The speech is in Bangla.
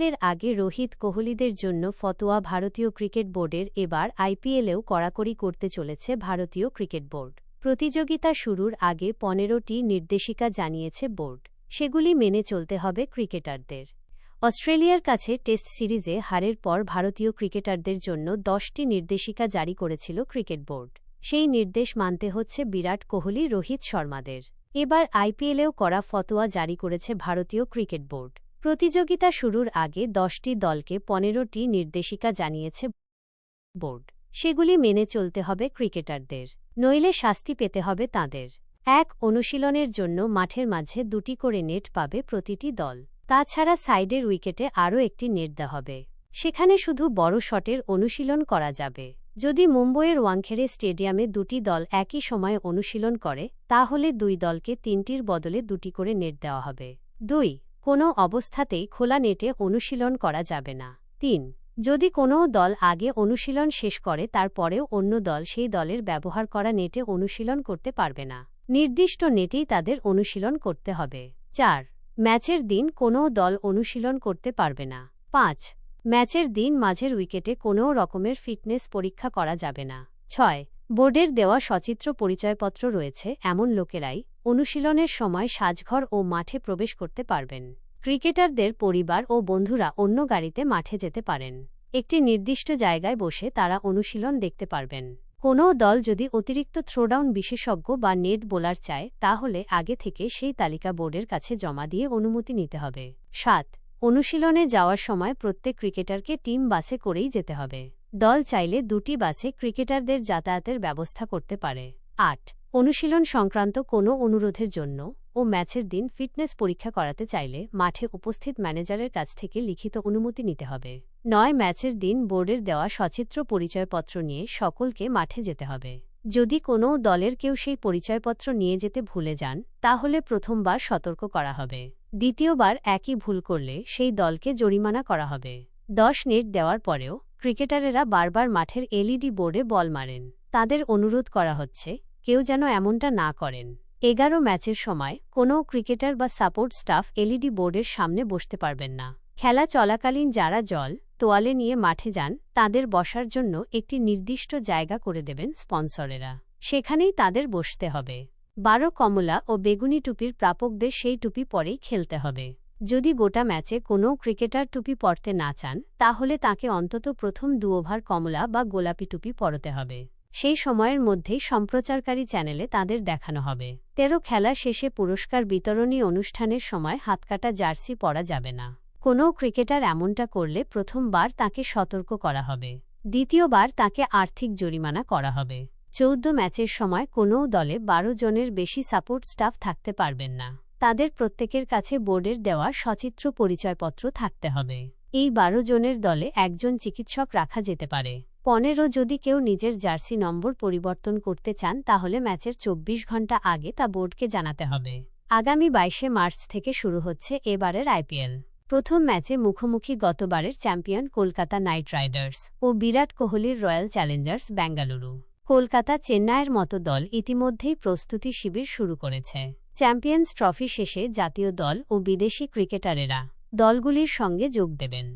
আইপিএলের আগে রোহিত কোহলিদের জন্য ফতোয়া ভারতীয় ক্রিকেট বোর্ডের এবার আইপিএলেও কড়াকড়ি করতে চলেছে ভারতীয় ক্রিকেট বোর্ড। প্রতিযোগিতা শুরুর আগে পনেরোটি নির্দেশিকা জানিয়েছে বোর্ড। সেগুলি মেনে চলতে হবে ক্রিকেটারদের। অস্ট্রেলিয়ার কাছে টেস্ট সিরিজে হারের পর ভারতীয় ক্রিকেটারদের জন্য দশটি নির্দেশিকা জারি করেছিল ক্রিকেট বোর্ড। সেই নির্দেশ মানতে হচ্ছে বিরাট কোহলি, রোহিত শর্মাদের। এবার আইপিএলেও করা ফতোয়া জারি করেছে ভারতীয় ক্রিকেট বোর্ড। প্রতিযোগিতা শুরুর আগে দশটি দলকে পনেরোটি নির্দেশিকা জানিয়েছে বোর্ড। সেগুলি মেনে চলতে হবে ক্রিকেটারদের। নইলে শাস্তি পেতে হবে তাদের। এক, অনুশীলনের জন্য মাঠের মাঝে দুটি করে নেট পাবে প্রতিটি দল। তাছাড়া সাইডের উইকেটে আরও একটি নেট দেওয়া হবে। সেখানে শুধু বড় শটের অনুশীলন করা যাবে। যদি মুম্বইয়ের ওয়াংখেড়ে স্টেডিয়ামে দুটি দল একই সময়ে অনুশীলন করে, তাহলে দুই দলকে তিনটির বদলে দুটি করে নেট দেওয়া হবে। দুই কোনো অবস্থাতেই খোলা নেটে অনুশীলন করা যাবে না। তিন, যদি কোনো দল আগে অনুশীলন শেষ করে, তারপরেও অন্য দল সেই দলের ব্যবহার করা নেটে অনুশীলন করতে পারবে না। নির্দিষ্ট নেটেই তাদের অনুশীলন করতে হবে। চার, ম্যাচের দিন কোনো দল অনুশীলন করতে পারবে না। পাঁচ, ম্যাচের দিন মাঝের উইকেটে কোনো রকমের ফিটনেস পরীক্ষা করা যাবে না। ছয়, বোর্ডের দেওয়া সচিত্র পরিচয়পত্র রয়েছে, এমন লোকেরাই অনুশীলনের সময় সাজঘর ও মাঠে প্রবেশ করতে পারবেন। ক্রিকেটারদের পরিবার ও বন্ধুরা অন্য গাড়িতে মাঠে যেতে পারেন। একটি নির্দিষ্ট জায়গায় বসে তারা অনুশীলন দেখতে পারবেন। কোনো দল যদি অতিরিক্ত থ্রোডাউন বিশেষজ্ঞ বা নেট বোলার চায়, তাহলে আগে থেকে সেই তালিকা বোর্ডের কাছে জমা দিয়ে অনুমতি নিতে হবে। সাত, অনুশীলনে যাওয়ার সময় প্রত্যেক ক্রিকেটারকে টিম বাসে করেই যেতে হবে। দল চাইলে দুটি বাসে ক্রিকেটারদের যাতায়াতের ব্যবস্থা করতে পারে। আট অনুশীলন সংক্রান্ত কোনো অনুরোধের জন্য ও ম্যাচের দিন ফিটনেস পরীক্ষা করাতে চাইলে মাঠে উপস্থিত ম্যানেজারের কাছ থেকে লিখিত অনুমতি নিতে হবে। নয় ম্যাচের দিন বোর্ডের দেওয়া সচিত্র পরিচয়পত্র নিয়ে সকলকে মাঠে যেতে হবে। যদি কোনো দলের কেউ সেই পরিচয়পত্র নিয়ে যেতে ভুলে যান, তাহলে প্রথমবার সতর্ক করা হবে। দ্বিতীয়বার একই ভুল করলে সেই দলকে জরিমানা করা হবে। দশ নেট দেওয়ার পরেও ক্রিকেটারেরা বারবার মাঠের এলইডি বোর্ডে বল মারেন। তাদের অনুরোধ করা হচ্ছে কেউ যেন এমনটা না করেন। এগারো ম্যাচের সময় কোনো ক্রিকেটার বা সাপোর্ট স্টাফ এলইডি বোর্ডের সামনে বসতে পারবেন না। খেলা চলাকালীন যারা জল, তোয়ালে নিয়ে মাঠে যান, তাদের বসার জন্য একটি নির্দিষ্ট জায়গা করে দেবেন স্পন্সরেরা। সেখানেই তাদের বসতে হবে। বারো কমলা ও বেগুনি টুপির প্রাপকদের সেই টুপি পরেই খেলতে হবে। যদি গোটা ম্যাচে কোনো ক্রিকেটার টুপি পরতে না চান, তাহলে তাকে অন্তত প্রথম দু ওভার কমলা বা গোলাপি টুপি পরতে হবে। সেই সময়ের মধ্যেই সম্প্রচারকারী চ্যানেলে তাদের দেখানো হবে। তেরো খেলা শেষে পুরস্কার বিতরণী অনুষ্ঠানের সময় হাতকাটা জার্সি পরা যাবে না। কোনো ক্রিকেটার এমনটা করলে প্রথমবার তাকে সতর্ক করা হবে। দ্বিতীয়বার তাকে আর্থিক জরিমানা করা হবে। চৌদ্দ ম্যাচের সময় কোনো দলে বারো জনের বেশি সাপোর্ট স্টাফ থাকতে পারবেন না। তাদের প্রত্যেকের কাছে বোর্ডের দেওয়া সচিত্র পরিচয়পত্র থাকতে হবে। এই বারো জনের দলে একজন চিকিৎসক রাখা যেতে পারে। পনেরো যদি কেউ নিজের জার্সি নম্বর পরিবর্তন করতে চান, তাহলে ম্যাচের চব্বিশ ঘণ্টা আগে তা বোর্ডকে জানাতে হবে। আগামী বাইশে মার্চ থেকে শুরু হচ্ছে এবারের আইপিএল। প্রথম ম্যাচে মুখোমুখি গতবারের চ্যাম্পিয়ন কলকাতা নাইট রাইডার্স ও বিরাট কোহলির রয়্যাল চ্যালেঞ্জার্স বেঙ্গালুরু কলকাতা চেন্নাইয়ের মতো দল ইতিমধ্যেই প্রস্তুতি শিবির শুরু করেছে। চ্যাম্পিয়ন্স ট্রফি শেষে জাতীয় দল ও বিদেশি ক্রিকেটারেরা দলগুলির সঙ্গে যোগ দেবেন।